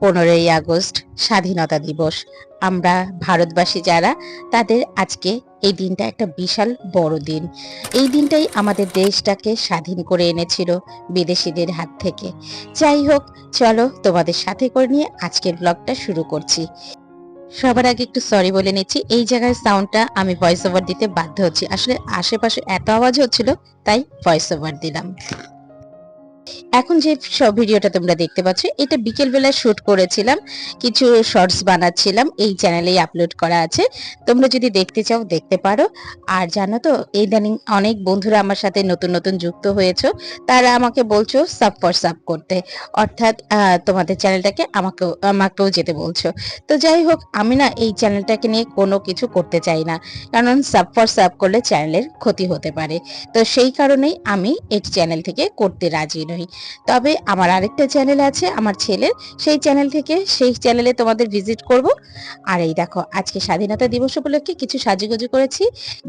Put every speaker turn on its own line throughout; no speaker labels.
পনেরোই আগস্ট, স্বাধীনতা দিবস। আমরা ভারতবাসী যারা, তাদের আজকে এই দিনটা একটা বিশাল বড় দিন। এই দিনটাই আমাদের দেশটাকে স্বাধীন করে এনেছিল বিদেশিদের হাত থেকে। যাই হোক, চলো তোমাদের সাথে করে নিয়ে আজকের ব্লগটা শুরু করছি। সবার আগে একটু সরি বলে নিচ্ছি, এই জায়গায় সাউন্ডটা আমি ভয়েস ওভার দিতে বাধ্য হচ্ছি। আসলে আশেপাশে এত আওয়াজ হচ্ছিল, তাই ভয়েস ওভার দিলাম। এখন যে সব ভিডিওটা তোমরা দেখতে পাচ্ছ, এটা বিকেল বেলা শুট করেছিলাম, কিছু শর্টস বানাচ্ছিলাম, এই চ্যানেলেই আপলোড করা আছে। তোমরা যদি দেখতে চাও, দেখতে পারো। আর জানো তো, ইদানিং অনেক বন্ধুরা আমার সাথে নতুন নতুন যুক্ত হয়েছো, তারা আমাকে বলছো সাব ফর সাব করতে। অর্থাৎ তোমাদের চ্যানেলটাকে আমাকেও আমাকেও যেতে বলছো। তো যাই হোক, আমি না এই চ্যানেলটাকে নিয়ে কোনো কিছু করতে চাই না। কারণ সাব ফর সাব করলে চ্যানেলের ক্ষতি হতে পারে। তো সেই কারণেই আমি এই চ্যানেল থেকে করতে রাজি নই। তবে আমার আরেকটা চ্যানেল আছে, আমার ছেলের। সেই চ্যানেল থেকে সেই চ্যানেলে তোমাদের ভিজিট করব। আর এই দেখো, আজকে স্বাধীনতা দিবস উপলক্ষে কিছু সাজুগুজু করেছি।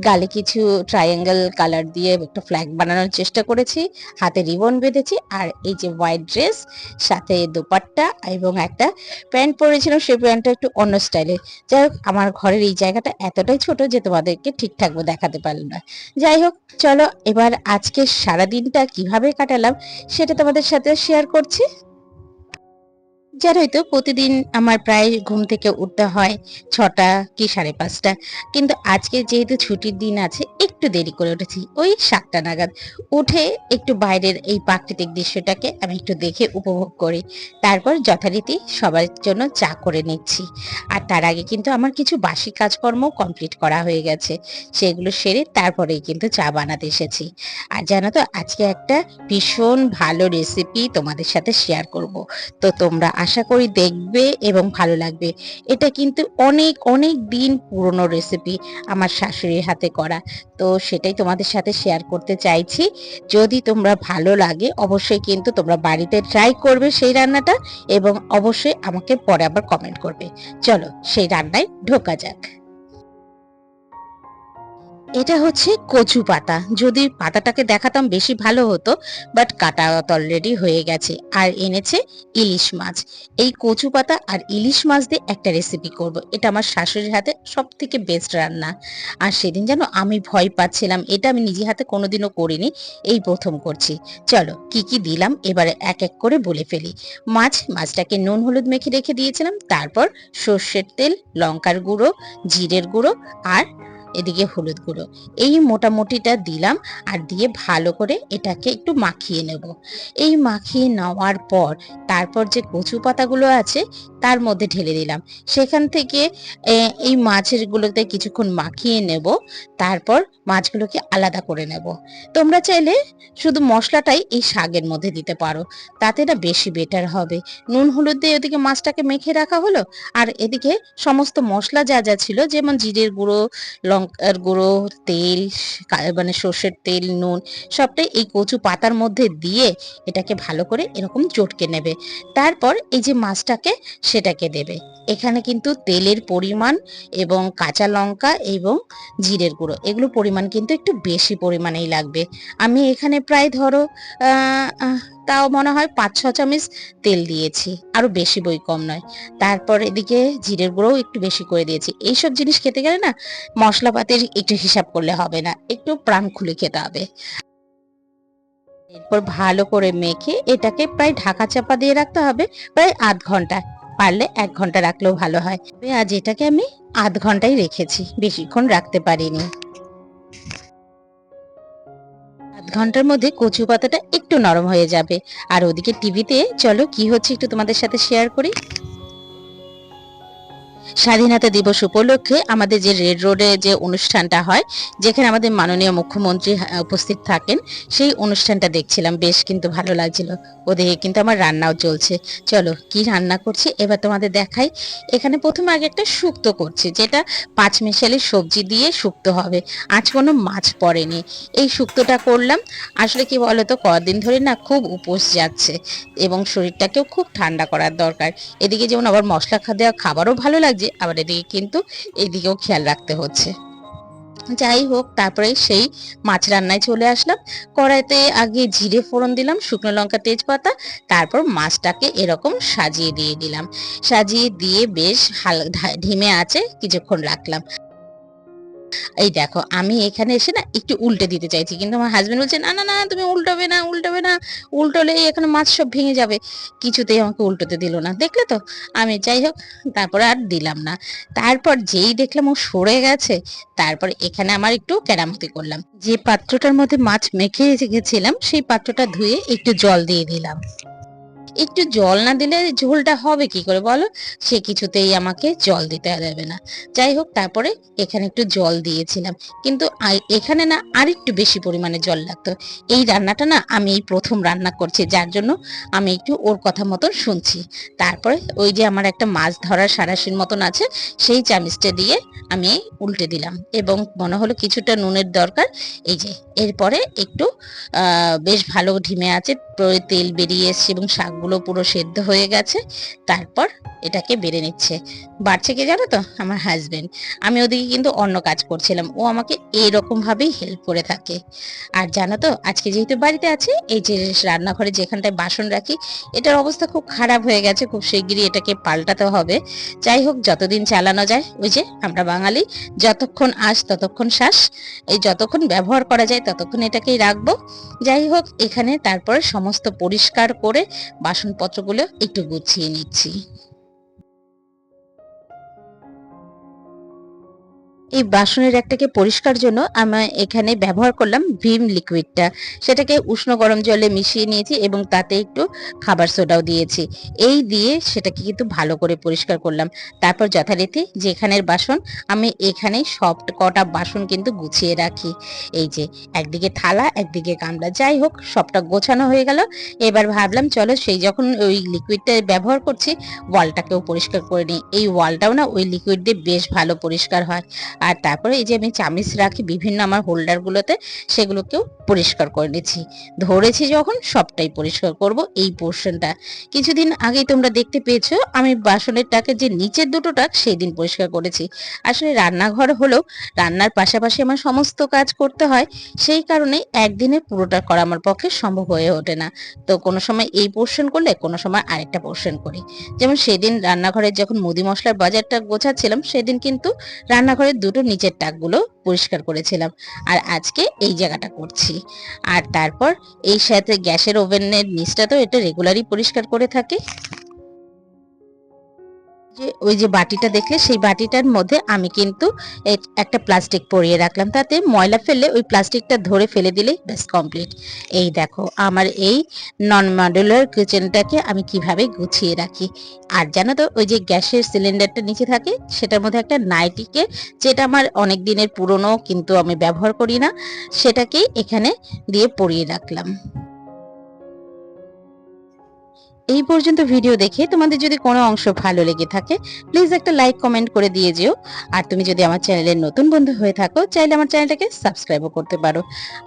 গালে কিছু ট্রায়াঙ্গেল কালার দিয়ে একটা ফ্ল্যাগ বানানোর চেষ্টা করেছি। হাতে রিবন বেঁধেছি। আর এই যে হোয়াইট ড্রেস সাথে দোপাট্টা এবং একটা প্যান্ট পরেছিলাম। সেই প্যান্টটা একটু অন্য স্টাইলে যাই হোক, আমার ঘরের এই জায়গাটা এতটাই ছোট যে তোমাদেরকে ঠিকঠাক দেখাতে পারলাম না। যাই হোক, চলো এবার আজকে সারা দিনটা কীভাবে কাটালাম সেটা তোমাদের সাথে শেয়ার করছি। জানোই তো প্রতিদিন আমার প্রায় ঘুম থেকে উঠতে হয় ছটা কি সাড়ে পাঁচটা। কিন্তু আজকে যেহেতু ছুটির দিন আছে, একটু দেরি করে উঠেছি। ওই সাতটা নাগাদ উঠে একটু বাইরের এই প্রাকৃতিক দৃশ্যটাকে আমি একটু দেখে উপভোগ করি। তারপর যথারীতি সবার জন্য চা করে নিচ্ছি। আর তার আগে কিন্তু আমার কিছু বাসি কাজকর্ম কমপ্লিট করা হয়ে গেছে। সেগুলো সেরে তারপরেই কিন্তু চা বানাতে এসেছি। আর জানো তো, আজকে একটা ভীষণ ভালো রেসিপি তোমাদের সাথে শেয়ার করব। তো তোমরা আশা করি দেখবে এবং ভালো লাগবে। এটা কিন্তু অনেক অনেক দিন পুরনো রেসিপি আমার শাশুড়ির হাতে করা। তো সেটাই তোমাদের সাথে শেয়ার করতে চাইছি। যদি তোমরা ভালো লাগে, অবশ্যই কিন্তু তোমরা বাড়িতে ট্রাই করবে সেই রান্নাটা এবং অবশ্যই আমাকে পরে আবার কমেন্ট করবে। চলো সেই রান্নায় ঢোকা যাক। এটা হচ্ছে কচু পাতা। যদি পাতাটাকে দেখাতাম বেশি ভালো হতো বাট কাটা অলরেডি হয়ে গেছে। আর এনেছে ইলিশ মাছ। এই কচু পাতা আর ইলিশ মাছ দিয়ে একটা রেসিপি করব। এটা আমার শাশুড়ির হাতে সব থেকে বেস্ট রান্না। আর সেদিন যেন আমি ভয় পাচ্ছিলাম। এটা আমি নিজে হাতে কোনোদিনও করিনি। এই প্রথম করছি। চলো, কি কি দিলাম? এবারে এক এক করে বলে ফেলি। মাছ, মাছটাকে নুন হলুদ মেখে রেখে দিয়েছিলাম। তারপর সর্ষের তেল, লঙ্কার গুঁড়ো, জিরের গুঁড়ো আর এদিকে হলুদ গুঁড়ো। এই মোটামুটিটা দিলাম আর দিয়ে ভালো করে এটাকে একটু মাখিয়ে নেব। এই মাখিয়ে নেওয়ার পর তারপর যে কচু পাতাগুলো আছে তার মধ্যে ঢেলে দিলাম। সেখান থেকে এই মাছের গুলোতে কিছুক্ষণ মাখিয়ে নেব। তারপর মাছগুলোকে আলাদা করে নেব। তোমরা চাইলে শুধু মশলাটাই এই শাকের মধ্যে দিতে পারো। তাতে না বেশি বেটার হবে। নুন, হলুদ দিয়ে ওদিকে মাছটাকে মেখে রাখা হলো। আর এদিকে সমস্ত মশলা যা যা ছিল, যেমন জিরের গুঁড়ো লঙ্কার গুঁড়ো, তেল মানে সর্ষের তেল, নুন সবটাই এই কচু পাতার মধ্যে দিয়ে এটাকে ভালো করে এরকম চটকে নেবে। তারপর এই যে মাছটাকে সেটাকে দেবে। এখানে কিন্তু তেলের পরিমাণ এবং কাঁচা লঙ্কা এবং জিরের গুঁড়ো এগুলো পরিমাণ কিন্তু একটু বেশি পরিমাণেই লাগবে। আমি এখানে প্রায় ধরো তাও মনে হয় পাঁচ ছ চামচ তেল দিয়েছি। আরও বেশি বই কম নয়। তারপর এদিকে জিরের গুঁড়োও একটু বেশি করে দিয়েছি। এইসব জিনিস খেতে গেলে না মশলাপাতির একটু হিসাব করলে হবে না। একটু প্রাণ খুলে খেতে হবে। এরপর ভালো করে মেখে এটাকে প্রায় ঢাকা চাপা দিয়ে রাখতে হবে। প্রায় আধ ঘণ্টা। পারলে এক ঘণ্টা রাখলেও ভালো হয়। আজ এটাকে আমি আধ ঘন্টাই রেখেছি। বেশিক্ষণ রাখতে পারিনি। ঘণ্টার মধ্যে কচু পাতাটা একটু নরম হয়ে যাবে। আর ওদিকে টিভিতে চলো কি হচ্ছে একটু তোমাদের সাথে শেয়ার করি। স্বাধীনতা দিবস উপলক্ষে আমাদের যে রেড রোডে যে অনুষ্ঠানটা হয়, যেখানে আমাদের মাননীয় মুখ্যমন্ত্রী উপস্থিত থাকেন, সেই অনুষ্ঠানটা দেখছিলাম। বেশ কিন্তু ভালো লাগছিল। ওদিকে কিন্তু আমার রান্নাও চলছে। চলো, কি রান্না করছি? এবার তোমাদের দেখাই। এখানে প্রথমে আগে একটা শুক্তো করছি, যেটা পাঁচ মিশালি সবজি দিয়ে শুক্তো হবে। আজ কোনো মাছ পড়েনি। এই শুক্তোটা করলাম। আসলে কি বলতো, কদিন ধরে না খুব উপোস যাচ্ছে এবং শরীরটাকেও খুব ঠান্ডা করার দরকার। এদিকে যেমন আবার মশলা দেওয়া খাবারও ভালো লাগছে আবার এদিকে কিন্তু এদিকেও খেয়াল রাখতে হচ্ছে। যাই হোক, তারপরে সেই মাছ রান্নায় চলে আসলাম। কড়াইতে আগে জিরে ফোড়ন দিলাম, শুকনো লঙ্কা তেজপাতা, তারপর মাছটাকে এরকম সাজিয়ে দিয়ে দিলাম। সাজিয়ে দিয়ে বেশ হাল ধিমে আছে, কিছুক্ষণ রাখলাম। এই দেখো, আমি এখানে এসে না একটু উল্টে দিতে চাইছি, কিন্তু আমার হাজবেন্ড বলছে, না না না, তুমি উল্টাবে না উল্টাবে না। উল্টোলে এখানে মাছ সব ভেঙে যাবে। কিছুতেই আমাকে উল্টোতে দিল না, দেখলে তো? আমি যাই হোক, তারপরে আর দিলাম না। তারপর যেই দেখলাম ও সরে গেছে, তারপর এখানে আমার একটু কেরামতি করলাম। যে পাত্রটার মধ্যে মাছ মেখে রেখেছিলাম, সেই পাত্রটা ধুয়ে একটু জল দিয়ে দিলাম। একটু জল না দিলে ঝোলটা হবে কি করে বলো? সে কিছুতেই আমাকে জল দিতে দেবে না। যাই হোক, তারপরে এখানে একটু জল দিয়েছিলাম। কিন্তু এখানে না আরেকটু বেশি পরিমাণে জল লাগতো। এই রান্নাটা না আমি এই প্রথম রান্না করছি, যার জন্য আমি একটু ওর কথা মতন শুনছি। তারপরে ওই যে আমার একটা মাছ ধরার সারাশির মতন আছে, সেই চামিচটা দিয়ে আমি উল্টে দিলাম। এবং মনে হলো কিছুটা নুনের দরকার। এই যে, এরপরে একটু বেশ ভালো ঢিমে আছে তেল বেরিয়ে এসছে এবং শাকগুলো পুরো সেদ্ধ হয়ে গেছে, তারপর এটাকে বেড়ে নিচ্ছে। বাড়ছে কে জানো তো? আমার হাজবেন্ড আমি ওদিকে কিন্তু অন্য কাজ করছিলাম। ও আমাকে এইরকম ভাবেই হেল্প করে থাকে। আর জানো তো, আজকে যেহেতু বাড়িতে আছে, এই যে রান্নাঘরে যেখানটায় বাসন রাখি, এটার অবস্থা খুব খারাপ হয়ে গেছে। খুব শিগগিরই এটাকে পাল্টাতে হবে। যাই হোক, যতদিন চালানো যায়, ওই যে আমরা বাঙালি, যতক্ষণ আস ততক্ষণ শ্বাস, এই যতক্ষণ ব্যবহার করা যায়, ততক্ষণ এটাকেই রাখব। যাই হোক, এখানে তারপরে সমস্ত পরিষ্কার করে বাসনপত্রগুলো একটু গুছিয়ে নিচ্ছি। এই বাসনের একটাকে পরিষ্কার জন্য আমি এখানে ব্যবহার করলাম ভিম লিকুইডটা। সেটাকে উষ্ণ গরম জলে মিশিয়ে নিয়েছি এবং তাতে একটু খাবার সোডাও দিয়েছি। এই দিয়ে সেটাকে কিন্তু ভালো করে পরিষ্কার করলাম। তারপর যথারীতি যেখানের বাসন, আমি এখানে সব কটা বাসন কিন্তু গুছিয়ে রাখি। এই যে, একদিকে থালা, একদিকে গামলা, যাই হোক, সবটা গোছানো হয়ে গেল। এবার ভাবলাম, চলো সেই যখন ওই লিকুইডটা ব্যবহার করছি, ওয়ালটাকেও পরিষ্কার করে নিই। এই ওয়ালটাও না, ওই লিকুইড দিয়ে বেশ ভালো পরিষ্কার হয়। আর তারপরে এই যে আমি চামিচ রাখি বিভিন্ন আমার হোল্ডারগুলোতে সেগুলোকেও পরিষ্কার করে নিচ্ছি। ধরেছি যখন সবটাই পরিষ্কার করব এই পোর্শনটা কিছুদিন আগেই তোমরা দেখতে পেয়েছ, আমি বাসনের টাকের যে নিচের দুটো টাক সেই দিন পরিষ্কার করেছি। আসলে রান্নাঘর হলেও রান্নার পাশাপাশি আমার সমস্ত কাজ করতে হয়, সেই কারণে একদিনে পুরোটা করা আমার পক্ষে সম্ভব হয়ে ওঠে না। তো কোনো সময় এই পোর্শন করলে, কোনো সময় আরেকটা পোর্শন করি। যেমন সেদিন রান্নাঘরের যখন মুদি মশলার বাজারটা গোছাচ্ছিলাম, সেদিন কিন্তু রান্নাঘরের দুটো নিচের টাকগুলো পরিষ্কার করেছিলাম। আর আজকে এই জায়গাটা করছি। আর তারপর এই সাথে গ্যাসের ওভেনের নিচটা তো এটা রেগুলারই পরিষ্কার করে থাকি। যে ওই যে বাটিটা দেখলে, সেই বাটিটার মধ্যে আমি কিন্তু একটা প্লাস্টিক পরিয়ে রাখলাম। তাতে ময়লা ফেললে ওই প্লাস্টিকটা ধরে ফেলে দিলেই ব্যাস কমপ্লিট এই দেখো, আমার এই নন মডুলার কিচেনটাকে আমি কীভাবে গুছিয়ে রাখি। আর জানো তো, ওই যে গ্যাসের সিলিন্ডারটা নিচে থাকে, সেটার মধ্যে একটা নাইটিকে, যেটা আমার অনেক দিনের পুরনো, কিন্তু আমি ব্যবহার করি না, সেটাকেই এখানে দিয়ে পরিয়ে রাখলাম। এই পর্যন্ত ভিডিও দেখে তোমাদের যদি কোনো অংশ ভালো লেগে থাকে প্লিজ একটা লাইক কমেন্ট করে দিয়ে যেও। আর তুমি যদি আমার চ্যানেলের নতুন বন্ধু হয়ে থাকো, চাইলে আমার চ্যানেলটাকে সাবস্ক্রাইবও করতে পারো।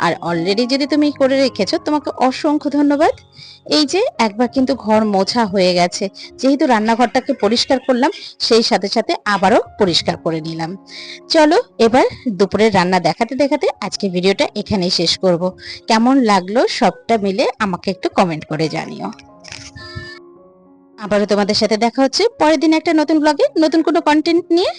আর অলরেডি যদি তুমি করে রেখেছো, তোমাকে অসংখ্য ধন্যবাদ। এই যে একবার কিন্তু ঘর মোছা হয়ে গেছে, যেহেতু রান্নাঘরটাকে পরিষ্কার করলাম, সেই সাথে সাথে আবারও পরিষ্কার করে নিলাম। চলো এবার দুপুরের রান্না দেখাতে দেখাতে আজকে ভিডিওটা এখানেই শেষ করব। কেমন লাগল সবটা মিলে আমাকে একটু কমেন্ট করে জানিও। আবারও তোমাদের সাথে দেখা হচ্ছে। পরের দিন একটা নতুন ব্লগে নতুন কোনো কন্টেন্ট নিয়ে।